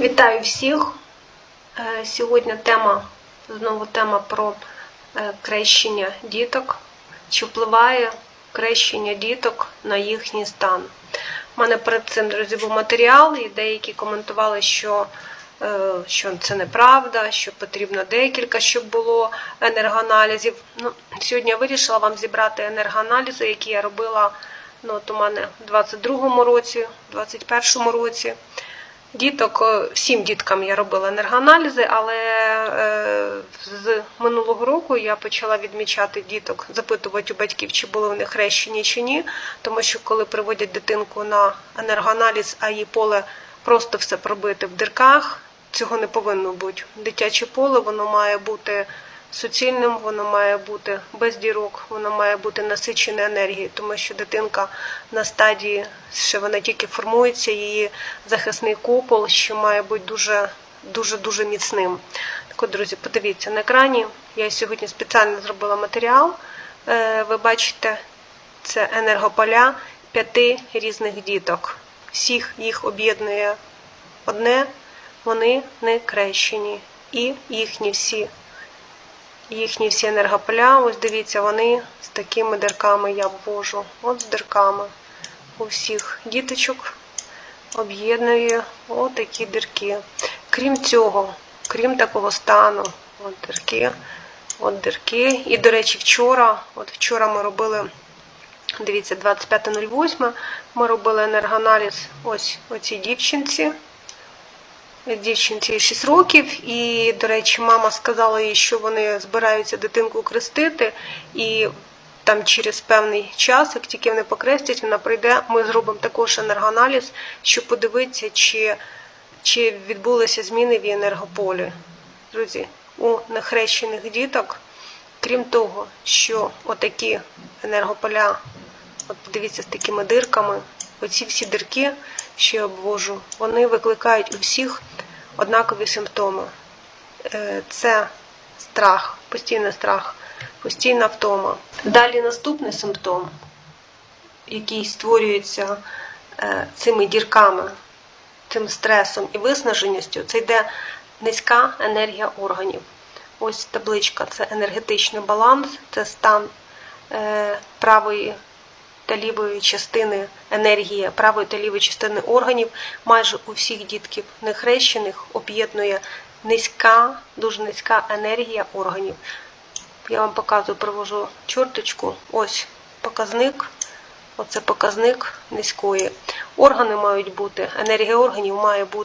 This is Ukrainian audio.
Вітаю всіх! Е, Сьогодні тема, знову тема про е, крещення діток. Чи впливає крещення діток на їхній стан? У мене перед цим, друзі, був матеріал, і деякі коментували, що, е, що це неправда, що потрібно декілька, щоб було енергоаналізів. Ну, сьогодні я вирішила вам зібрати енергоаналізи, які я робила ну, от у мене в 22-му році, в 21-му році. Діток, всім діткам я робила енергоаналізи, але е, з минулого року я почала відмічати діток, запитувати у батьків, чи були вони хрещені чи ні. Тому що коли приводять дитинку на енергоаналіз, а її поле просто все пробите в дирках, цього не повинно бути. Дитяче поле воно має бути суцільним, воно має бути без дірок, воно має бути насичене енергією, тому що дитинка на стадії, що вона тільки формується, її захисний купол, що має бути дуже дуже дуже міцним. Так от, друзі, подивіться на екрані. Я сьогодні спеціально зробила матеріал. Е, Ви бачите, це енергополя п'яти різних діток. Всіх їх об'єднує одне, вони не крещені. І їхні всі їхні всі енергополя, ось дивіться, вони з такими дирками я ввожу. От з дирками. У всіх діточок об'єднує отакі дирки. Крім цього, крім такого стану, от дирки, от дирки. І, до речі, вчора, от вчора ми робили, дивіться, 25.08, ми робили енергоаналіз ось оцій дівчинці дівчинці 6 років, і, до речі, мама сказала їй, що вони збираються дитинку хрестити, і там через певний час, як тільки вони покрестять, вона прийде, ми зробимо також енергоаналіз, щоб подивитися, чи, чи відбулися зміни в енергополі. Друзі, у нехрещених діток, крім того, що отакі енергополя, от дивіться, з такими дирками, оці всі дирки, що я обвожу, вони викликають у всіх однакові симптоми. Е, Це страх, постійний страх, постійна втома. Далі наступний симптом, який створюється е, цими дірками, цим стресом і виснаженістю, це йде низька енергія органів. Ось табличка це енергетичний баланс, це стан е, правої та лівої частини енергії правої та лівої частини органів майже у всіх дітків нехрещених об'єднує низька, дуже низька енергія органів. Я вам показую, привожу чорточку. Ось показник. Оце показник низької. Органи мають бути, енергія органів має бути.